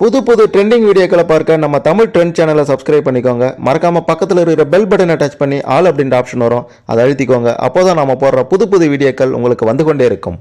புது புது ட்ரெண்டிங் வீடியோக்களை பார்க்க நம்ம தமிழ் ட்ரெண்ட் சேனலை சப்ஸ்கிரைப் பண்ணிக்கோங்க. மறக்காமல் பக்கத்தில் இருக்கிற பெல் பட்டனை டச் பண்ணி ஆல் அப்படின்ற ஆப்ஷன் வரும். அதை அழுத்திக்கோங்க. அப்போதான் நம்ம போடுற புது புது வீடியோக்கள் உங்களுக்கு வந்து கொண்டே இருக்கும்.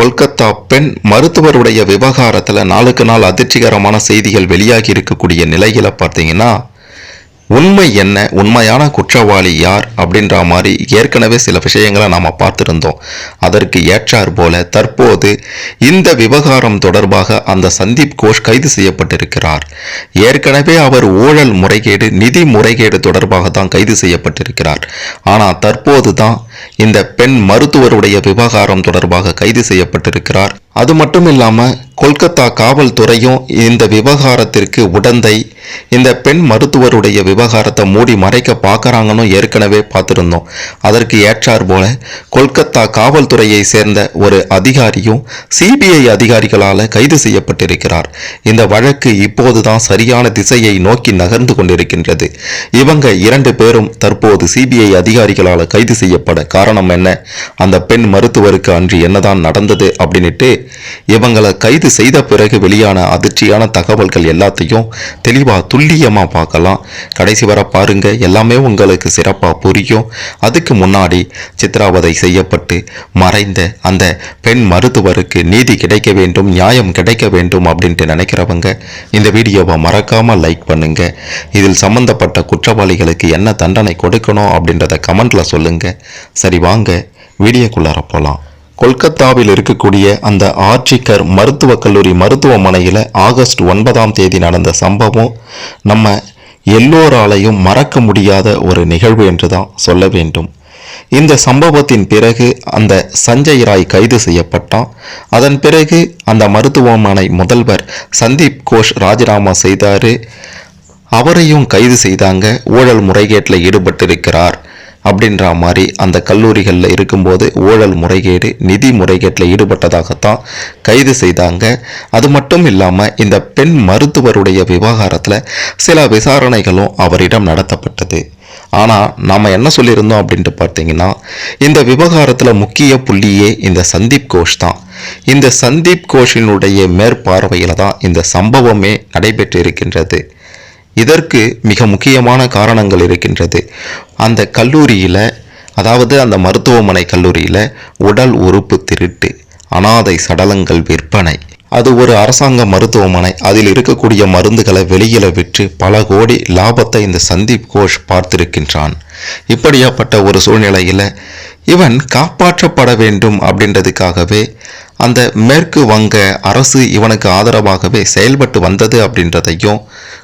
கொல்கத்தா பெண் மருத்துவருடைய விவகாரத்தில் நாளுக்கு நாள் அதிர்ச்சிகரமான செய்திகள் வெளியாகி இருக்கக்கூடிய நிலையில் பார்த்தீங்கன்னா உண்மை என்ன? உண்மையான குற்றவாளி யார்? அப்படின்ற மாதிரி ஏற்கனவே சில விஷயங்களை நாம் பார்த்துருந்தோம். அதற்கு ஏற்றார் போல தற்போது இந்த விவகாரம் தொடர்பாக அந்த சந்தீப் கோஷ் கைது செய்யப்பட்டிருக்கிறார். ஏற்கனவே அவர் ஊழல் முறைகேடு நிதி முறைகேடு தொடர்பாக தான் கைது செய்யப்பட்டிருக்கிறார். ஆனால் தற்போது தான் இந்த பெண் மருத்துவருடைய விவகாரம் தொடர்பாக கைது செய்யப்பட்டிருக்கிறார். அது மட்டும் இல்லாம கொல்கத்தா காவல்துறையும் இந்த விவகாரத்திற்கு உடந்தை இந்த பெண் மருத்துவருடைய விவகாரத்தை மூடி மறைக்க பார்க்குறாங்கன்னு ஏற்கனவே பார்த்துருந்தோம். அதற்கு ஏற்றார் போல கொல்கத்தா காவல்துறையை சேர்ந்த ஒரு அதிகாரியும் சிபிஐ அதிகாரிகளால் கைது செய்யப்பட்டிருக்கிறார். இந்த வழக்கு இப்போதுதான் சரியான திசையை நோக்கி நகர்ந்து கொண்டிருக்கின்றது. இவங்க இரண்டு பேரும் தற்போது சிபிஐ அதிகாரிகளால் கைது செய்யப்பட காரணம் என்ன? அந்த பெண் மருத்துவருக்கு அன்று என்னதான் நடந்தது அப்படின்னுட்டு இவங்களை கைது செய்த பிறகு வெளியான அதிர்ச்சியான தகவல்கள் எல்லாத்தையும் தெளிவாக துல்லியமாக பார்க்கலாம். கடைசி வரை பாருங்க எல்லாமே உங்களுக்கு சிறப்பாக புரியும். அதுக்கு முன்னாடி சித்ராவதை செய்யப்பட்டு மறைந்த அந்த பெண் மருத்துவருக்கு நீதி கிடைக்க வேண்டும் நியாயம் கிடைக்க வேண்டும் அப்படின்ட்டு நினைக்கிறவங்க இந்த வீடியோவை மறக்காமல் லைக் பண்ணுங்க. இதில் சம்பந்தப்பட்ட குற்றவாளிகளுக்கு என்ன தண்டனை கொடுக்கணும் அப்படின்றத கமெண்ட்ல சொல்லுங்க. சரி வாங்க வீடியோக்குள்ளார போகலாம் கொல்கத்தாவில் இருக்கக்கூடிய அந்த ஆர்ஜிக்கர் மருத்துவக் கல்லூரி மருத்துவமனையில் ஆகஸ்ட் ஒன்பதாம் தேதி நடந்த சம்பவம் நம்ம எல்லோராலையும் மறக்க முடியாத ஒரு நிகழ்வு என்று தான் சொல்ல வேண்டும். இந்த சம்பவத்தின் பிறகு அந்த சஞ்சய் ராய் கைது செய்யப்பட்டான். அதன் பிறகு அந்த மருத்துவமனை முதல்வர் சந்தீப் கோஷ் ராஜினாமா செய்தாரு. அவரையும் கைது செய்தாங்க. ஊழல் முறைகேட்டில் ஈடுபட்டிருக்கிறார். அப்படின்ற மாதிரி அந்த கல்லூரிகளில் இருக்கும்போது ஊழல் முறைகேடு நிதி முறைகேட்டில் ஈடுபட்டதாகத்தான் கைது செய்தாங்க. அது மட்டும் இல்லாமல் இந்த பெண் மருத்துவருடைய விவகாரத்தில் சில விசாரணைகளும் அவரிடம் நடத்தப்பட்டது. ஆனால் நாம் என்ன சொல்லியிருந்தோம் அப்படின்ட்டு பார்த்தீங்கன்னா இந்த விவகாரத்தில் முக்கிய புள்ளியே இந்த சந்தீப் கோஷ் தான். இந்த சந்தீப் கோஷினுடைய மேற்பார்வையில் தான் இந்த சம்பவமே நடைபெற்று இருக்கின்றது இதற்கு மிக முக்கியமான காரணங்கள் இருக்கின்றது. அந்த கல்லூரியில் அதாவது அந்த மருத்துவமனை கல்லூரியில் உடல் உறுப்பு திருட்டு அனாதை சடலங்கள் விற்பனை. அது ஒரு அரசாங்க மருத்துவமனை. அதில் இருக்கக்கூடிய மருந்துகளை வெளியில் விற்று பல கோடி லாபத்தை இந்த சந்தீப் கோஷ் பார்த்திருக்கின்றான். இப்படியாப்பட்ட ஒரு சூழ்நிலையில் இவன் காப்பாற்றப்பட வேண்டும் அப்படின்றதுக்காகவே அந்த மேற்கு வங்க அரசு இவனுக்கு ஆதரவாகவே செயல்பட்டு வந்தது அப்படின்றதையும்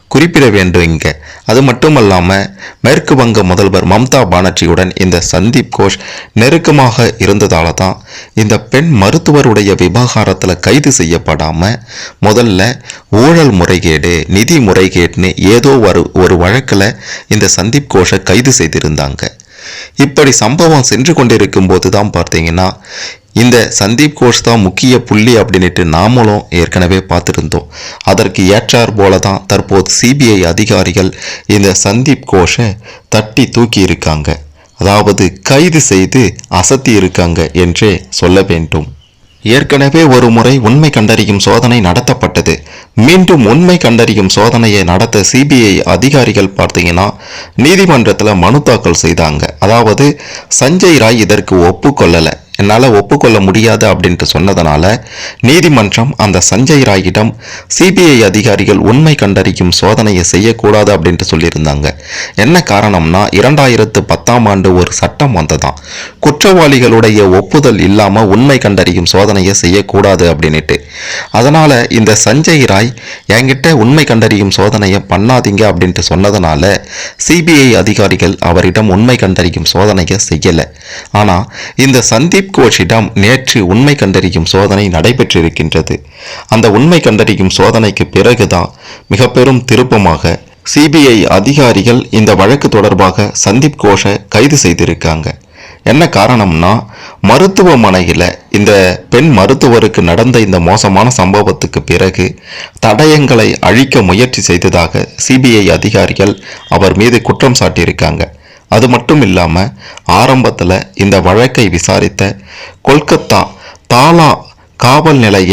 குறிப்பிட வேண்டும் இங்கே. அது மட்டுமல்லாமல் மேற்கு வங்க முதல்வர் மம்தா பானர்ஜியுடன் இந்த சந்தீப் கோஷ் நெருக்கமாக இருந்ததால தான் இந்த பெண் மருத்துவருடைய விவகாரத்தில் கைது செய்யப்படாமல் முதல்ல ஊழல் முறைகேடு நிதி முறைகேடுன்னு ஏதோ ஒரு ஒரு வழக்கில் இந்த சந்தீப் கோஷை கைது செய்திருந்தாங்க. இப்படி சம்பவம் சென்று கொண்டிருக்கும் போது தான் பார்த்தீங்கன்னா இந்த சந்தீப் கோஷ் தான் முக்கிய புள்ளி அப்படின்ட்டு நாமளும் ஏற்கனவே பார்த்துருந்தோம். அதற்கு ஏற்றார் போல தான் தற்போது சிபிஐ அதிகாரிகள் இந்த சந்தீப் கோஷை தட்டி தூக்கி இருக்காங்க. அதாவது கைது செய்து அசத்தி இருக்காங்க என்றே சொல்ல வேண்டும். ஏற்கனவே ஒரு முறை உண்மை கண்டறியும் சோதனை நடத்தப்பட்டது. மீண்டும் உண்மை கண்டறியும் சோதனையை நடத்த சிபிஐ அதிகாரிகள் பார்த்தீங்கன்னா நீதிமன்றத்தில் மனு தாக்கல் செய்தாங்க. அதாவது சஞ்சய் ராய் இதற்கு ஒப்புக்கொள்ளலை. என்னால் ஒப்புக்கொள்ள முடியாது அப்படின்ட்டு சொன்னதனால நீதிமன்றம் அந்த சஞ்சய் ராயிடம் சிபிஐ அதிகாரிகள் உண்மை கண்டறியும் சோதனையை செய்யக்கூடாது அப்படின்ட்டு சொல்லியிருந்தாங்க. என்ன காரணம்னா இரண்டாயிரத்து பத்தாம் ஆண்டு ஒரு சட்டம் வந்ததான் குற்றவாளிகளுடைய ஒப்புதல் இல்லாமல் உண்மை கண்டறியும் சோதனையை செய்யக்கூடாது அப்படின்ட்டு அதனால் இந்த சஞ்சய் ராய் என்கிட்ட உண்மை கண்டறியும் சோதனையை பண்ணாதீங்க அப்படின்ட்டு சொன்னதனால சிபிஐ அதிகாரிகள் அவரிடம் உண்மை கண்டறியும் சோதனையை செய்யலை. ஆனால் இந்த சந்தீப் கோஷிடம் நேற்று உண்மை கண்டறியும் சோதனை நடைபெற்றிருக்கின்றது. அந்த உண்மை கண்டறியும் சோதனைக்கு பிறகுதான் மிக பெரும் திருப்பமாக சிபிஐ அதிகாரிகள் இந்த வழக்கு தொடர்பாக சந்தீப் கோஷை கைது செய்திருக்காங்க. என்ன காரணம்னா மருத்துவமனையில் இந்த பெண் மருத்துவருக்கு நடந்த இந்த மோசமான சம்பவத்துக்கு பிறகு தடயங்களை அழிக்க முயற்சி செய்ததாக சிபிஐ அதிகாரிகள் அவர் மீது குற்றம் சாட்டியிருக்காங்க. அது மட்டும் இல்லாமல் ஆரம்பத்தில் இந்த வழக்கை விசாரித்த கொல்கத்தா தாலா காவல் நிலைய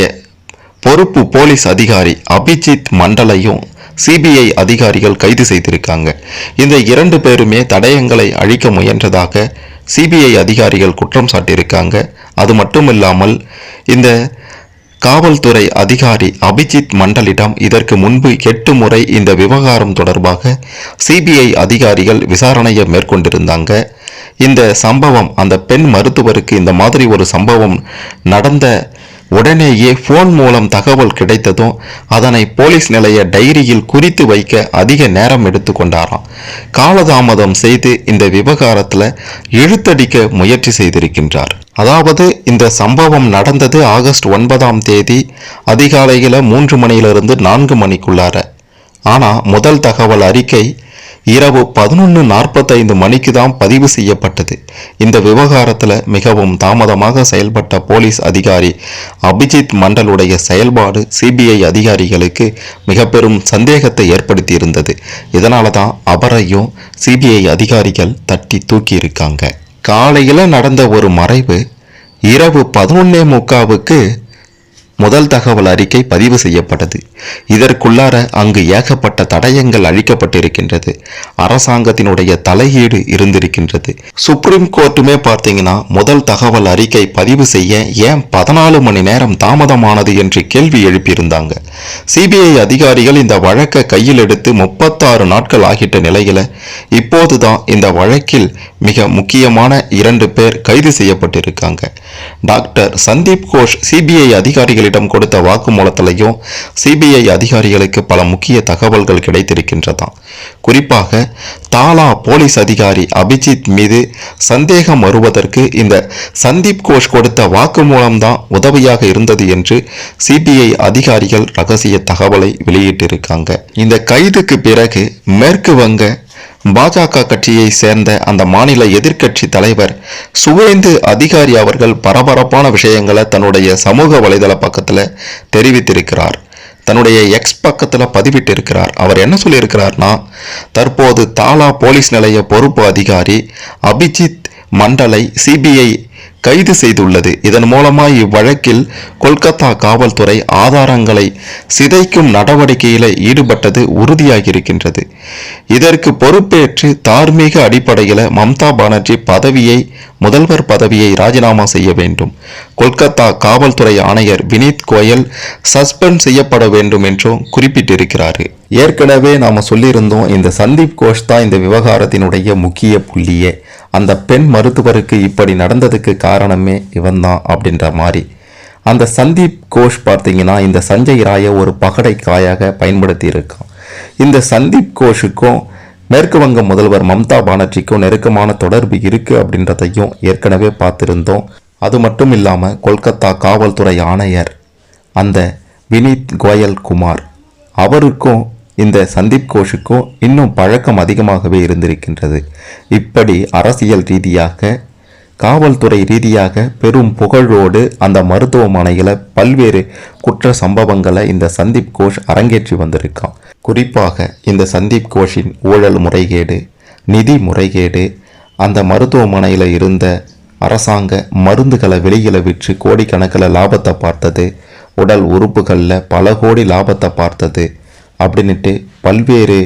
பொறுப்பு போலீஸ் அதிகாரி அபிஜித் மண்டலையும் சிபிஐ அதிகாரிகள் கைது செய்திருக்காங்க. இந்த இரண்டு பேருமே தடயங்களை அழிக்க முயன்றதாக சிபிஐ அதிகாரிகள் குற்றம் சாட்டியிருக்காங்க. அது மட்டும் இல்லாமல் இந்த காவல்துறை அதிகாரி அபிஜித் மண்டலிடம் இதற்கு முன்பு எட்டு முறை இந்த விவகாரம் தொடர்பாக சிபிஐ அதிகாரிகள் விசாரணையை மேற்கொண்டிருந்தாங்க. இந்த சம்பவம் அந்த பெண் மருத்துவருக்கு இந்த மாதிரி ஒரு சம்பவம் நடந்த உடனேயே ஃபோன் மூலம் தகவல் கிடைத்ததும் அதனை போலீஸ் நிலைய டைரியில் குறித்து வைக்க அதிக நேரம் எடுத்துக்கொண்டாராம் காலதாமதம் செய்து இந்த விவகாரத்தில் இழுத்தடிக்க முயற்சி செய்திருக்கின்றார். அதாவது இந்த சம்பவம் நடந்தது ஆகஸ்ட் ஒன்பதாம் தேதி அதிகாலையில் மூன்று மணியிலிருந்து நான்கு மணிக்குள்ளார. ஆனால் முதல் தகவல் அறிக்கை இரவு பதினொன்று நாற்பத்தைந்து மணிக்கு தான் பதிவு செய்யப்பட்டது. இந்த விவகாரத்தில் மிகவும் தாமதமாக செயல்பட்ட போலீஸ் அதிகாரி அபிஜித் மண்டலுடைய செயல்பாடு சிபிஐ அதிகாரிகளுக்கு மிக பெரும் சந்தேகத்தை ஏற்படுத்தியிருந்தது. இதனால தான் அவரையும் சிபிஐ அதிகாரிகள் தட்டி தூக்கியிருக்காங்க. காலையில் நடந்த ஒரு மறைவு இரவு பதினொன்னே முக்காவுக்கு முதல் தகவல் அறிக்கை பதிவு செய்யப்பட்டது. இதற்குள்ளார அங்கு ஏகப்பட்ட தடயங்கள் அழிக்கப்பட்டிருக்கின்றது. அரசாங்கத்தினுடைய தலையீடு இருந்திருக்கின்றது. சுப்ரீம் கோர்ட்டுமே பார்த்தீங்கன்னா முதல் தகவல் அறிக்கை பதிவு செய்ய ஏன் பதினாலு மணி நேரம் தாமதமானது என்று கேள்வி எழுப்பியிருந்தாங்க. சிபிஐ அதிகாரிகள் இந்த வழக்கை கையில் எடுத்து முப்பத்தாறு நாட்கள் ஆகிட்ட நிலையில இப்போதுதான் இந்த வழக்கில் மிக முக்கியமான இரண்டு பேர் கைது செய்யப்பட்டிருக்காங்க. டாக்டர் சந்தீப் கோஷ் சிபிஐ அதிகாரிகள் அதிகாரிகளிடம் கொடுத்த வாக்குமூலத்திலையும் சிபிஐ அதிகாரிகளுக்கு பல முக்கிய தகவல்கள் கிடைத்திருக்கின்றதாம். குறிப்பாக தாலா போலீஸ் அதிகாரி அபிஜித் மீது சந்தேகம் வருவதற்கு இந்த சந்தீப் கோஷ் கொடுத்த வாக்குமூலம் தான் உதவியாக இருந்தது என்று சிபிஐ அதிகாரிகள் ரகசிய தகவலை வெளியிட்டிருக்காங்க. இந்த கைதுக்கு பிறகு மேற்கு வங்க பாஜக கட்சியை சேர்ந்த அந்த மாநில எதிர்க்கட்சி தலைவர் சுவேந்து அதிகாரி அவர்கள் பரபரப்பான விஷயங்களை தன்னுடைய சமூக வலைதள பக்கத்தில் தெரிவித்திருக்கிறார். தன்னுடைய எக்ஸ் பக்கத்தில் பதிவிட்டிருக்கிறார். அவர் என்ன சொல்லியிருக்கிறார்னா தற்போது தாலா போலீஸ் நிலைய பொறுப்பு அதிகாரி அபிஜித் மண்டலை சிபிஐ கைது செய்துள்ளது. இதன் மூலமாக இவ்வழக்கில் கொல்கத்தா காவல்துறை ஆதாரங்களை சிதைக்கும் நடவடிக்கையில் ஈடுபட்டது உறுதியாகியிருக்கின்றது. இதற்கு பொறுப்பேற்று தார்மீக அடிப்படையில் மம்தா பானர்ஜி பதவியை முதல்வர் பதவியை ராஜினாமா செய்ய வேண்டும். கொல்கத்தா காவல்துறை ஆணையர் வினீத் கோயல் சஸ்பெண்ட் செய்யப்பட வேண்டும் என்றும் குறிப்பிட்டிருக்கிறார். ஏற்கனவே நாம சொல்லியிருந்தோம் இந்த சந்தீப் கோஷ் தான் இந்த விவகாரத்தினுடைய முக்கிய புள்ளியே. அந்த பெண் மருத்துவருக்கு இப்படி நடந்ததுக்கு காரணமே இவன்தான் அப்படின்ற மாதிரி. அந்த சந்தீப் கோஷ் பார்த்தீங்கன்னா இந்த சஞ்சய் ராயை ஒரு பகடை காயாக பயன்படுத்தி இருக்கான் இந்த சந்தீப் கோஷுக்கும் மேற்கு வங்க முதல்வர் மம்தா பானர்ஜிக்கும் நெருக்கமான தொடர்பு இருக்கு அப்படின்றதையும் ஏற்கனவே பார்த்திருந்தோம். அது மட்டும் இல்லாமல் கொல்கத்தா காவல்துறை ஆணையர் அந்த வினீத் கோயல் குமார். அவருக்கும் இந்த சந்தீப் கோஷுக்கும் இன்னும் பழக்கம் அதிகமாகவே இருந்திருக்கின்றது. இப்படி அரசியல் ரீதியாக காவல்துறை ரீதியாக பெரும் புகழோடு அந்த மருத்துவமனையில் பல்வேறு குற்ற சம்பவங்களை இந்த சந்தீப் கோஷ் அரங்கேற்றி வந்திருக்கான். குறிப்பாக இந்த சந்தீப் கோஷின் ஊழல் முறைகேடு நிதி முறைகேடு அந்த மருத்துவமனையில் இருந்த அரசாங்க மருந்துகளை வெளியில் விற்று கோடிக்கணக்கில் லாபத்தை பார்த்தது. உடல் உறுப்புகளில் பல கோடி லாபத்தை பார்த்தது. அப்படின்ட்டு பல்வேறு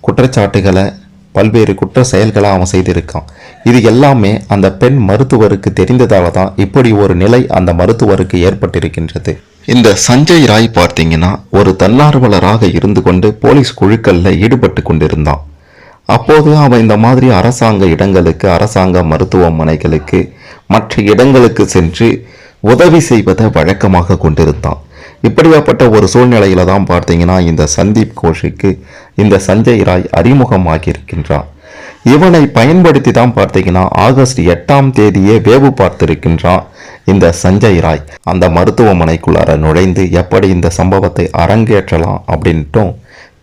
குற்றச்சாட்டுகளை பல்வேறு குற்ற செயல்களை அவன் செய்திருக்கான். இது எல்லாமே அந்த பெண் மருத்துவருக்கு தெரிந்ததால தான் இப்படி ஒரு நிலை அந்த மருத்துவருக்கு ஏற்பட்டிருக்கின்றது. இந்த சஞ்சய் ராய் பார்த்தீங்கன்னா ஒரு தன்னார்வலராக இருந்து கொண்டு போலீஸ் குழுக்களில் ஈடுபட்டு கொண்டிருந்தான். அப்போது அவன் இந்த மாதிரி அரசாங்க இடங்களுக்கு அரசாங்க மருத்துவமனைகளுக்கு மற்ற இடங்களுக்கு சென்று உதவி செய்வதை வழக்கமாக கொண்டிருந்தான். இப்படியாப்பட்ட ஒரு சூழ்நிலையில தான் பார்த்தீங்கன்னா இந்த சந்தீப் கோஷிக்கு இந்த சஞ்சய் ராய் அறிமுகமாகியிருக்கின்றான் இவனை பயன்படுத்தி தான் பார்த்தீங்கன்னா ஆகஸ்ட் எட்டாம் தேதியே வேவு பார்த்திருக்கின்றான் இந்த சஞ்சய் ராய். அந்த மருத்துவமனைக்குள்ளார நுழைந்து எப்படி இந்த சம்பவத்தை அரங்கேற்றலாம் அப்படின்ட்டும்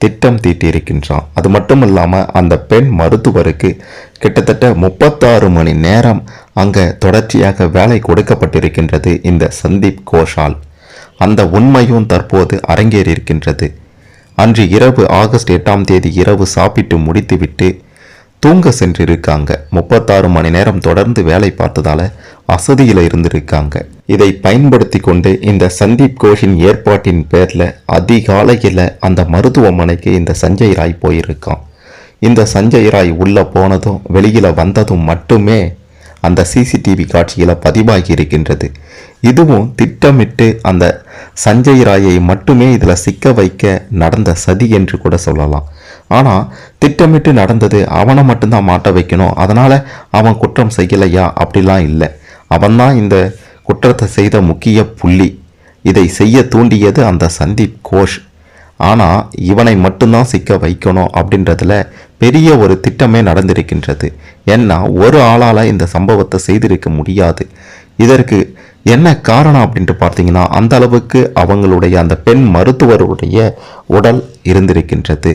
திட்டம் தீட்டியிருக்கின்றான். அது மட்டும் இல்லாமல் அந்த பெண் மருத்துவருக்கு கிட்டத்தட்ட முப்பத்தாறு மணி நேரம் அங்கே தொடர்ச்சியாக வேலை கொடுக்கப்பட்டிருக்கின்றது இந்த சந்தீப் கோஷால். அந்த உண்மையும் தற்போது அரங்கேறியிருக்கின்றது. அன்று இரவு ஆகஸ்ட் எட்டாம் தேதி இரவு சாப்பிட்டு முடித்துவிட்டு தூங்க சென்றிருக்காங்க. முப்பத்தாறு மணி நேரம் தொடர்ந்து வேலை பார்த்ததால அசதியில் இருந்திருக்காங்க. இதை பயன்படுத்தி கொண்டு இந்த சந்தீப் கோஷின் ஏற்பாட்டின் பேரில் அதிகாலையில் அந்த மருத்துவமனைக்கு இந்த சஞ்சய் ராய் போயிருக்கான். இந்த சஞ்சய் ராய் உள்ளே போனதும் வெளியில் வந்ததும் மட்டுமே அந்த சிசிடிவி காட்சியில் பதிவாகி இருக்கின்றது. இதுவும் திட்டமிட்டு அந்த சஞ்சய் ராயை மட்டுமே இதில் சிக்க வைக்க நடந்த சதி என்று கூட சொல்லலாம். ஆனால் திட்டமிட்டு நடந்தது அவனை மட்டும்தான் மாட்ட வைக்கணும். அதனால் அவன் குற்றம் செய்யலையா? அப்படிலாம் இல்லை. அவன்தான் இந்த குற்றத்தை செய்த முக்கிய புள்ளி. இதை செய்ய தூண்டியது அந்த சந்தீப் கோஷ். ஆனால் இவனை மட்டும்தான் சிக்க வைக்கணும் அப்படின்றதுல பெரிய ஒரு திட்டமே நடந்திருக்கின்றது. ஏன்னா ஒரு ஆளால் இந்த சம்பவத்தை செய்திருக்க முடியாது. இதற்கு என்ன காரணம் அப்படின்ட்டு பார்த்தீங்கன்னா அந்த அளவுக்கு அவங்களுடைய அந்த பெண் மருத்துவருடைய உடல் இருந்திருக்கின்றது.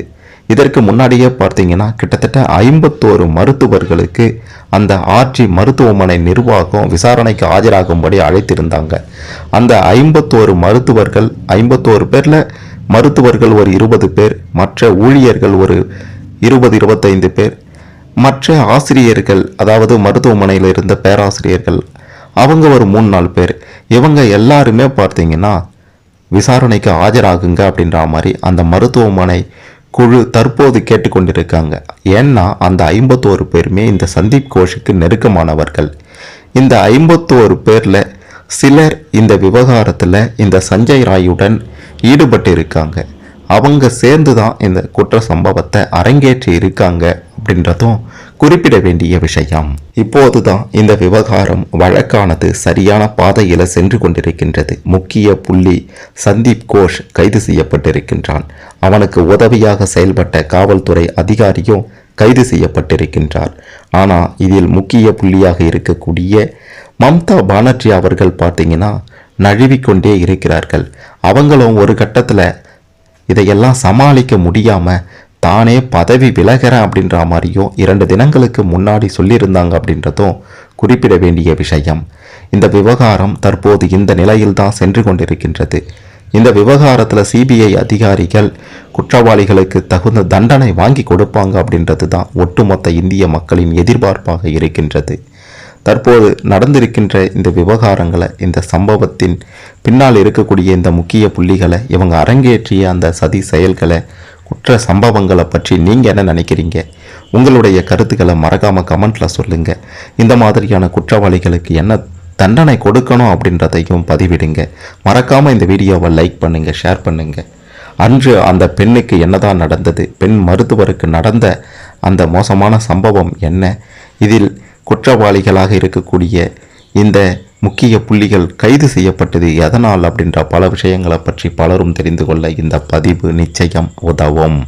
இதற்கு முன்னாடியே பார்த்தீங்கன்னா கிட்டத்தட்ட ஐம்பத்தோரு மருத்துவர்களுக்கு அந்த ஆர்ஜி மருத்துவமனை நிர்வாகம் விசாரணைக்கு ஆஜராகும்படி அழைத்திருந்தாங்க. அந்த ஐம்பத்தோரு மருத்துவர்கள் ஐம்பத்தோரு பேரில் மருத்துவர்கள் ஒரு இருபது பேர் மற்ற ஊழியர்கள் ஒரு இருபது இருபத்தைந்து பேர் மற்ற ஆசிரியர்கள் அதாவது மருத்துவமனையில் இருந்த பேராசிரியர்கள் அவங்க ஒரு மூணு நாலு பேர். இவங்க எல்லாருமே பார்த்தீங்கன்னா விசாரணைக்கு ஆஜராகுங்க அப்படின்ற மாதிரி அந்த மருத்துவமனை குழு தற்போது கேட்டுக்கொண்டிருக்காங்க. ஏன்னா அந்த ஐம்பத்தோரு பேருமே இந்த சந்தீப் கோஷுக்கு நெருக்கமானவர்கள். இந்த ஐம்பத்தோரு பேரில் சிலர் இந்த விவகாரத்தில் இந்த சஞ்சய் ராயுடன் ஈடுபட்டு இருக்காங்க அவங்க சேர்ந்து தான் இந்த குற்ற சம்பவத்தை அரங்கேற்றி இருக்காங்க அப்படின்றதும் குறிப்பிட வேண்டிய விஷயம். இப்போதுதான் இந்த விவகாரம் வழக்கானது சரியான பாதையில் சென்று கொண்டிருக்கின்றது. முக்கிய புள்ளி சந்தீப் கோஷ் கைது செய்யப்பட்டிருக்கின்றான். அவனுக்கு உதவியாக செயல்பட்ட காவல்துறை அதிகாரியும் கைது செய்யப்பட்டிருக்கின்றார். ஆனால் இதில் முக்கிய புள்ளியாக இருக்கக்கூடிய மம்தா பானர்ஜி அவர்கள் பார்த்தீங்கன்னா நழுவிக்கொண்டே இருக்கிறார்கள். அவங்களும் ஒரு கட்டத்தில் இதையெல்லாம் சமாளிக்க முடியாமல் தானே பதவி விலகிறேன் அப்படின்ற மாதிரியும் இரண்டு தினங்களுக்கு முன்னாடி சொல்லியிருந்தாங்க அப்படின்றதும் குறிப்பிட வேண்டிய விஷயம். இந்த விவகாரம் தற்போது இந்த நிலையில் தான் சென்று கொண்டிருக்கின்றது. இந்த விவகாரத்தில் சிபிஐ அதிகாரிகள் குற்றவாளிகளுக்கு தகுந்த தண்டனை வாங்கி கொடுப்பாங்க அப்படின்றது தான் ஒட்டுமொத்த இந்திய மக்களின் எதிர்பார்ப்பாக இருக்கின்றது. தற்போது நடந்திருக்கின்ற இந்த விவகாரங்களை இந்த சம்பவத்தின் பின்னால் இருக்கக்கூடிய இந்த முக்கிய புள்ளிகளை இவங்க அரங்கேற்றிய அந்த சதி செயல்களை குற்ற சம்பவங்களை பற்றி நீங்கள் என்ன நினைக்கிறீங்க? உங்களுடைய கருத்துக்களை மறக்காமல் கமெண்ட்டில் சொல்லுங்கள் இந்த மாதிரியான குற்றவாளிகளுக்கு என்ன தண்டனை கொடுக்கணும் அப்படின்றதையும் பதிவிடுங்க. மறக்காமல் இந்த வீடியோவை லைக் பண்ணுங்கள் ஷேர் பண்ணுங்கள் அன்று அந்த பெண்ணுக்கு என்னதான் நடந்தது? பெண் மருத்துவருக்கு நடந்த அந்த மோசமான சம்பவம் என்ன? இதில் குற்றவாளிகளாக இருக்கக்கூடிய இந்த முக்கிய புள்ளிகள் கைது செய்யப்பட்டது. எதனால்? அப்படின்ற பல விஷயங்களை பற்றி பலரும் தெரிந்து கொள்ள இந்த பதிவு நிச்சயம் உதவும்.